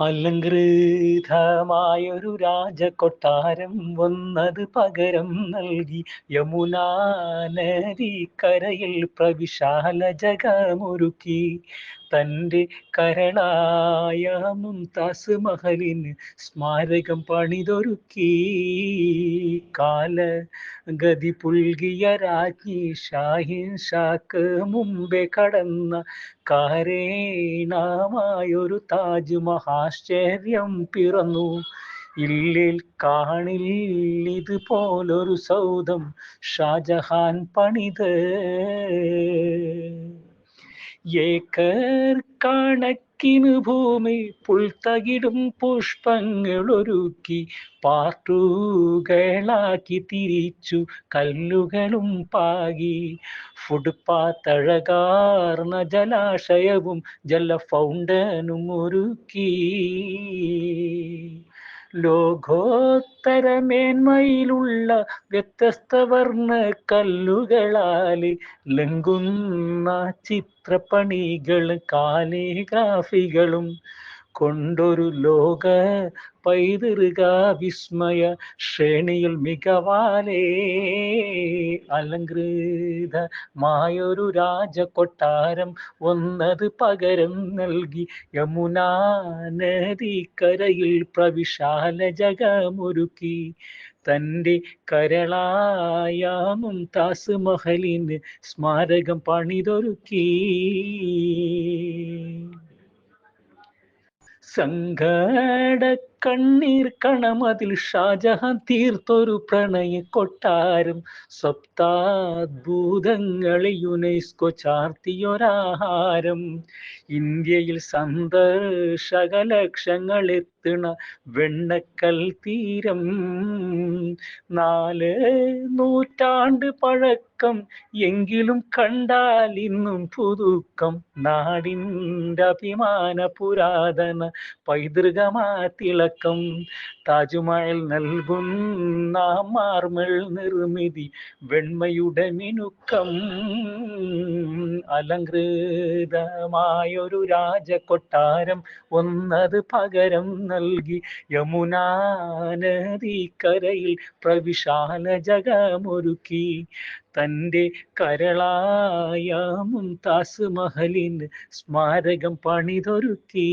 അലങ്കൃതമായൊരു രാജകൊട്ടാരം വന്നത് പകരം നൽകി. യമുനാ കരയിൽ പ്രവിശാല ജഗമൊരുക്കി. തന്റെ കരളായ മുംതാസ് മഹലിന് സ്മാരകം പണിതൊരുക്കി. കാല ഗതി പുൽകിയ രാജ്ഞി ഷാഹിൻ ഷാക്ക് മുമ്പേ കടന്ന കാരേണമായൊരു താജ് മഹാശ്ചര്യം പിറന്നു. ഇല്ലിൽ കാണിൽ ഇതുപോലൊരു സൗധം ഷാജഹാൻ പണിത്. ഏക്കർ കണക്കിന് ഭൂമി പുൽത്തകിടും പുഷ്പങ്ങളൊരുക്കി പാട്ടുകളാക്കി തിരിച്ചു കല്ലുകളും പാകി. ഫുട്പാത്തഴകാർന്ന ജലാശയവും ജല ഫൗണ്ടനും ഒരുക്കി ലോകോത്തരമേന്മയിലുള്ള വ്യത്യസ്ത വർണ കല്ലുകളാൽ ലങ്കുന്ന ചിത്രപ്പണികൾ കാലിഗ്രാഫികളും കൊണ്ടൊരു ലോക പൈതൃക വിസ്മയ ശ്രേണിയിൽ മികവാലേ അലങ്കൃതമായൊരു രാജകൊട്ടാരം ഒന്നത് പകരം നൽകി യമുനാ നദിക്കരയിൽ പ്രവിശാല ജഗമൊരുക്കി. തന്റെ കരളായാമും താസ് മഹലിന് സ്മാരകം പണിതൊരുക്കി. സങ്കട കണ്ണീർ കണമതിൽ ഷാജഹാൻ തീർത്തൊരു പ്രണയ കൊട്ടാരം. സ്വപ്താദ്ഭൂതങ്ങളെ യുനെസ്കോ ചാർത്തിയൊരാഹാരം. ഇന്ത്യയിൽ സന്ദർശക ലക്ഷങ്ങൾ എത്തണ വെണ്ണക്കൽ തീരം. നാല് നൂറ്റാണ്ട് പഴക്കം എങ്കിലും കണ്ടാൽ ഇന്നും പുതുക്കം. നാടിന്റെ അഭിമാന പുരാതന പൈതൃകമാ തിളക്കം. താജുമഹൽ നൽകുന്ന മാർമൽ നിർമ്മിതി വെണ്മയുടെ മിനുക്കം. അലങ്കൃതമായൊരു രാജകൊട്ടാരം ഒന്നത് പകരം നൽകി യമുനാ നദിക്കരയിൽ പ്രവിശാല ജഗമൊരുക്കി. തന്റെ കരളായ മുംതാസ് മഹലിന് സ്മാരകം പണിതൊരുക്കി.